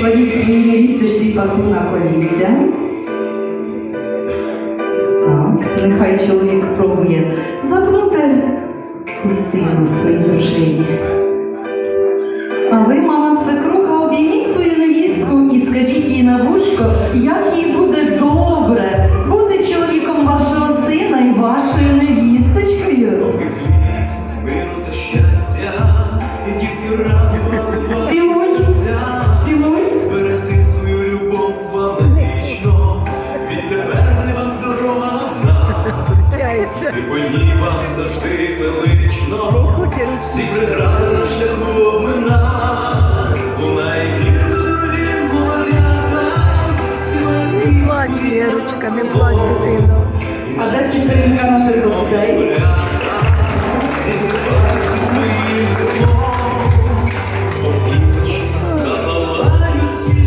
Кладіть свої невісточці патру на коліця. Так, Нехай чоловік пробує загнути хустину своїй дружині. А ви, мама свекруха, обійміть свою невістку і скажіть їй на вушко, як їй буде добре бути чоловіком вашого сина і вашої невістки. Ній вам завжди велично. Всі прегради на шляху обмина. Лунає дорогим молодятам. Співає Не плач, Вірочка, не плач, дитино. А де підтримка наших гостей? Владіка стала молодичка. Матусі,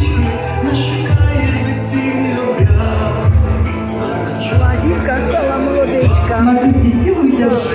цілуйте в щічку одночасно свою красу